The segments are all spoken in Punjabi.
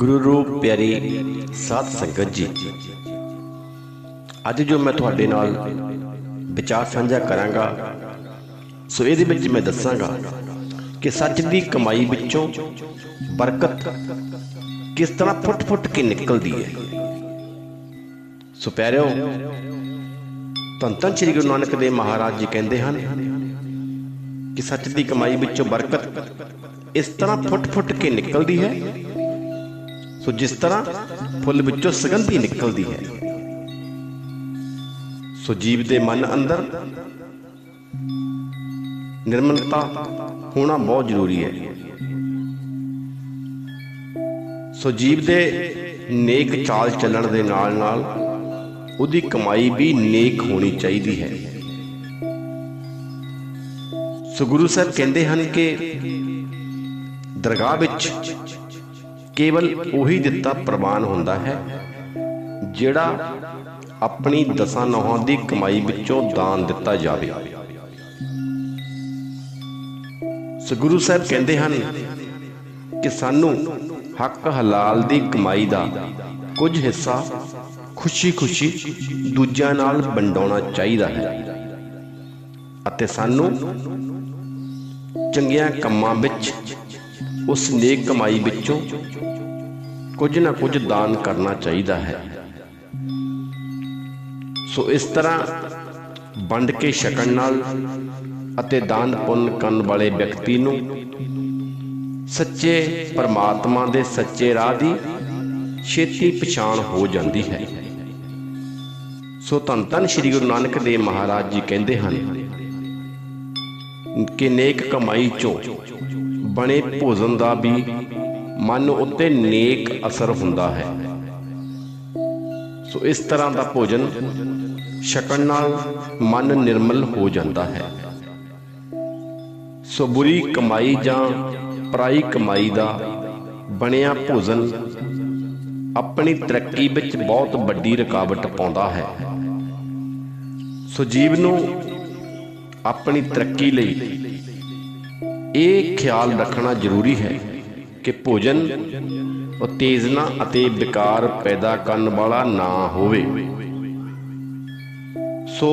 ਗੁਰੂ ਰੂਪ ਪਿਆਰੀ ਸਾਧ ਸੰਗਤ ਜੀ। ਅੱਜ ਜੋ ਮੈਂ ਤੁਹਾਡੇ ਨਾਲ ਵਿਚਾਰ ਸਾਂਝਾ ਕਰਾਂਗਾ, ਸੋ ਇਹਦੇ ਵਿੱਚ ਮੈਂ ਦੱਸਾਂਗਾ ਕਿ ਸੱਚ ਦੀ ਕਮਾਈ ਵਿੱਚੋਂ ਬਰਕਤ ਕਿਸ ਤਰ੍ਹਾਂ ਫੁੱਟ-ਫੁੱਟ ਕੇ ਨਿਕਲਦੀ ਹੈ। ਸੋ ਪਿਆਰਿਓ, ਧੰਨ ਧੰਨ ਸ੍ਰੀ ਗੁਰੂ ਨਾਨਕ ਦੇਵ ਮਹਾਰਾਜ ਜੀ ਕਹਿੰਦੇ ਹਨ ਕਿ ਸੱਚ ਦੀ ਕਮਾਈ ਵਿੱਚੋਂ ਬਰਕਤ ਇਸ ਤਰ੍ਹਾਂ ਫੁੱਟ-ਫੁੱਟ ਕੇ ਨਿਕਲਦੀ ਹੈ ਸੋ ਜਿਸ ਤਰ੍ਹਾਂ ਫੁੱਲ ਵਿੱਚੋਂ ਸੁਗੰਧੀ ਨਿਕਲਦੀ ਹੈ, ਸੋ ਜੀਵ ਦੇ ਮਨ ਅੰਦਰ ਨਿਰਮਲਤਾ ਹੋਣਾ ਬਹੁਤ ਜ਼ਰੂਰੀ ਹੈ। ਸੋ ਜੀਵ ਦੇ ਨੇਕ ਚਾਲ ਚੱਲਣ ਦੇ ਨਾਲ ਨਾਲ ਉਹਦੀ ਕਮਾਈ ਵੀ ਨੇਕ ਹੋਣੀ ਚਾਹੀਦੀ ਹੈ। ਸੋ ਗੁਰੂ ਸਾਹਿਬ ਕਹਿੰਦੇ ਹਨ ਕਿ ਦਰਗਾਹ ਵਿੱਚ ਕੇਵਲ ਉਹੀ ਦਿੱਤਾ ਪ੍ਰਵਾਨ ਹੁੰਦਾ ਹੈ, ਜਿਹੜਾ ਆਪਣੀ ਦਸਾਂ ਨੌਹਾਂ ਦੀ ਕਮਾਈ ਵਿੱਚੋਂ ਦਾਨ ਦਿੱਤਾ ਜਾਵੇ। ਸੋ ਸਾਹਿਬ ਕਹਿੰਦੇ ਹਨ ਕਿ ਸਾਨੂੰ ਹੱਕ ਹਲਾਲ ਦੀ ਕਮਾਈ ਦਾ ਕੁਝ ਹਿੱਸਾ ਖੁਸ਼ੀ-ਖੁਸ਼ੀ ਦੂਜਿਆਂ ਨਾਲ ਵੰਡਾਉਣਾ ਚਾਹੀਦਾ ਹੈ ਅਤੇ ਸਾਨੂੰ ਚੰਗੀਆਂ ਕੰਮਾਂ ਵਿੱਚ ਉਸ ਨੇਕ ਕਮਾਈ ਵਿੱਚੋਂ ਕੁਝ ਨਾ ਕੁਝ ਦਾਨ ਕਰਨਾ ਚਾਹੀਦਾ ਹੈ। ਸੋ ਇਸ ਤਰ੍ਹਾਂ ਵੰਡ ਕੇ ਛਕਣ ਨਾਲ ਅਤੇ ਦਾਨ ਪੁੰਨ ਕਰਨ ਵਾਲੇ ਵਿਅਕਤੀ ਨੂੰ ਸੱਚੇ ਪਰਮਾਤਮਾ ਦੇ ਸੱਚੇ ਰਾਹ ਦੀ ਛੇਤੀ ਪਛਾਣ ਹੋ ਜਾਂਦੀ ਹੈ। ਸੋ ਧੰਨ ਧੰਨ ਸ੍ਰੀ ਗੁਰੂ ਨਾਨਕ ਦੇਵ ਮਹਾਰਾਜ ਜੀ ਕਹਿੰਦੇ ਹਨ ਕਿ ਨੇਕ ਕਮਾਈ ਚੋਂ ਬਣੇ ਭੋਜਨ ਦਾ ਵੀ ਮਨ ਉੱਤੇ ਨੇਕ ਅਸਰ ਹੁੰਦਾ ਹੈ। ਸੋ ਇਸ ਤਰ੍ਹਾਂ ਦਾ ਭੋਜਨ ਛਕਣ ਨਾਲ ਮਨ ਨਿਰਮਲ ਹੋ ਜਾਂਦਾ ਹੈ। ਸੋ ਬੁਰੀ ਕਮਾਈ ਜਾਂ ਪਰਾਈ ਕਮਾਈ ਦਾ ਬਣਿਆ ਭੋਜਨ ਆਪਣੀ ਤਰੱਕੀ ਵਿੱਚ ਬਹੁਤ ਵੱਡੀ ਰੁਕਾਵਟ ਪਾਉਂਦਾ ਹੈ। ਸੋ ਜੀਵ ਨੂੰ ਆਪਣੀ ਤਰੱਕੀ ਲਈ ਇਹ ਖਿਆਲ ਰੱਖਣਾ ਜ਼ਰੂਰੀ ਹੈ ਕਿ ਭੋਜਨ ਉਤੇਜਨਾ ਅਤੇ ਵਿਕਾਰ ਪੈਦਾ ਕਰਨ ਵਾਲਾ ਨਾ ਹੋਵੇ। ਸੋ,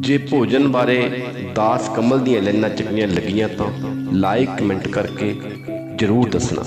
ਜੇ ਭੋਜਨ ਬਾਰੇ ਦਾਸ ਕਮਲ ਦੀਆਂ ਲਾਈਨਾਂ ਚੰਗੀਆਂ ਲੱਗੀਆਂ ਤਾਂ ਲਾਈਕ ਕਮੈਂਟ ਕਰਕੇ ਜਰੂਰ ਦੱਸਣਾ।